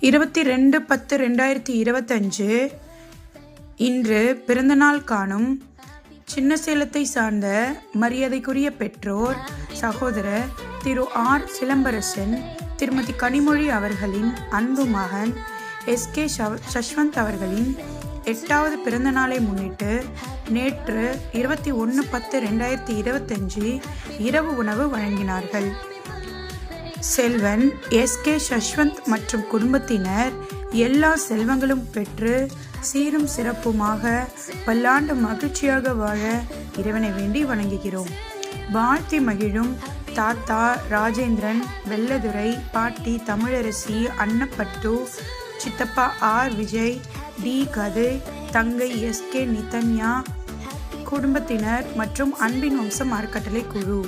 இருபத்தி ரெண்டு பத்து ரெண்டாயிரத்தி இருபத்தஞ்சு. இன்று பிறந்தநாள் காணும் சின்ன சேலத்தை சார்ந்த மரியாதைக்குரிய பெற்றோர் சகோதரர் திரு ஆர். சிலம்பரசன் திருமதி கனிமொழி அவர்களின் அன்பு மகன் எஸ். கே. சஷ்வந்த் அவர்களின் எட்டாவது பிறந்த நாளை முன்னிட்டு நேற்று இருபத்தி ஒன்று பத்து ரெண்டாயிரத்தி இருபத்தஞ்சு இரவு உணவு வழங்கினார்கள். செல்வன் எஸ். கே. சஷ்வந்த் மற்றும் குடும்பத்தினர் எல்லா செல்வங்களும் பெற்று சீரும் சிறப்புமாக பல்லாண்டு மகிழ்ச்சியாக வாழ இறைவனை வேண்டி வணங்குகிறோம். வாழ்த்தி மகிழும் தாத்தா ராஜேந்திரன் வெள்ளதுரை பாட்டி தமிழரசி அன்னப்பட்டு சித்தப்பா ஆர். விஜய் டி. கது தங்கை எஸ். கே. நிதன்யா குடும்பத்தினர் மற்றும் அன்பின் வம்சம் அறக்கட்டளை குழு.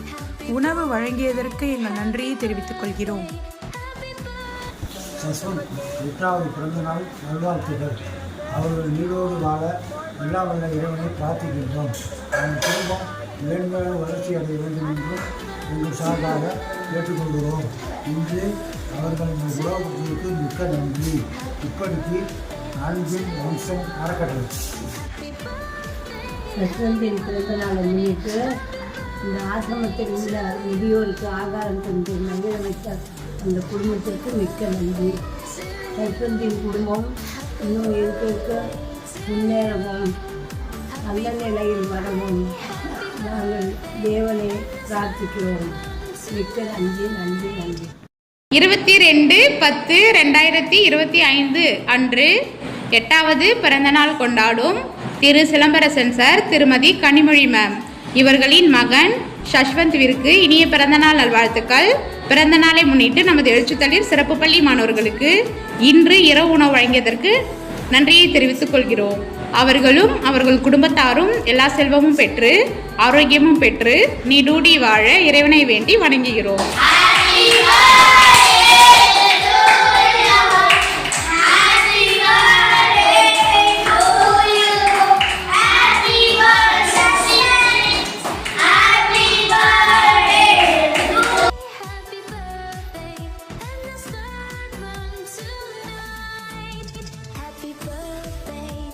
உணவு வழங்கியதற்கு எங்கள் நன்றியை தெரிவித்துக் கொள்கிறோம். சஸ்வந்த் எட்டாவது பிறந்தநாள் நல்வாழ்த்துகள். அவர்கள் நீரோடு வாழ எல்லா வல்ல இறைவனை பிரார்த்திக்கின்றோம் அவன் குடும்பம் மேன்மேலும் வளர்ச்சி அடைய வேண்டும் என்றும் எங்கள் சார்பாக கேட்டுக்கொள்கிறோம். இன்று அவர்களின் உறவுகளுக்கு மிக்க நன்றி. இப்படிக்கு அன்பின் வம்சம் அறக்கட்டளை. யஷ்வந்தின் பிறந்த நாளை முன்னிட்டு இந்த ஆசிரமத்தில் உள்ள முதியோருக்கு ஆகாரம் தந்து மகிழ வைத்த அந்த குடும்பத்திற்கு மிக்க நன்றி. யஷ்வந்தின் குடும்பம் இன்னும் இருக்க இருக்க முன்னேறவும் நல்ல நிலையில் வரவும் நாங்கள் தேவனை பிரார்த்திக்கிறோம். மிக்க நன்றி நன்றி நன்றி. இருபத்தி ரெண்டு பத்து ரெண்டாயிரத்தி இருபத்தி ஐந்து அன்று எட்டாவது பிறந்தநாள் கொண்டாடும் திரு சிலம்பரசன் சார் திருமதி கனிமொழி மேம் இவர்களின் மகன் சஷ்வந்த்விற்கு இனிய பிறந்தநாள் நல்வாழ்த்துக்கள். பிறந்த நாளை முன்னிட்டு நமது எழுச்சித்தளிர் சிறப்பு பள்ளி மாணவர்களுக்கு இன்று இரவு உணவு வழங்கியதற்கு நன்றியை தெரிவித்துக் கொள்கிறோம். அவர்களும் அவர்கள் குடும்பத்தாரும் எல்லா செல்வமும் பெற்று ஆரோக்கியமும் பெற்று நீடூடி வாழ இறைவனை வேண்டி வணங்குகிறோம்.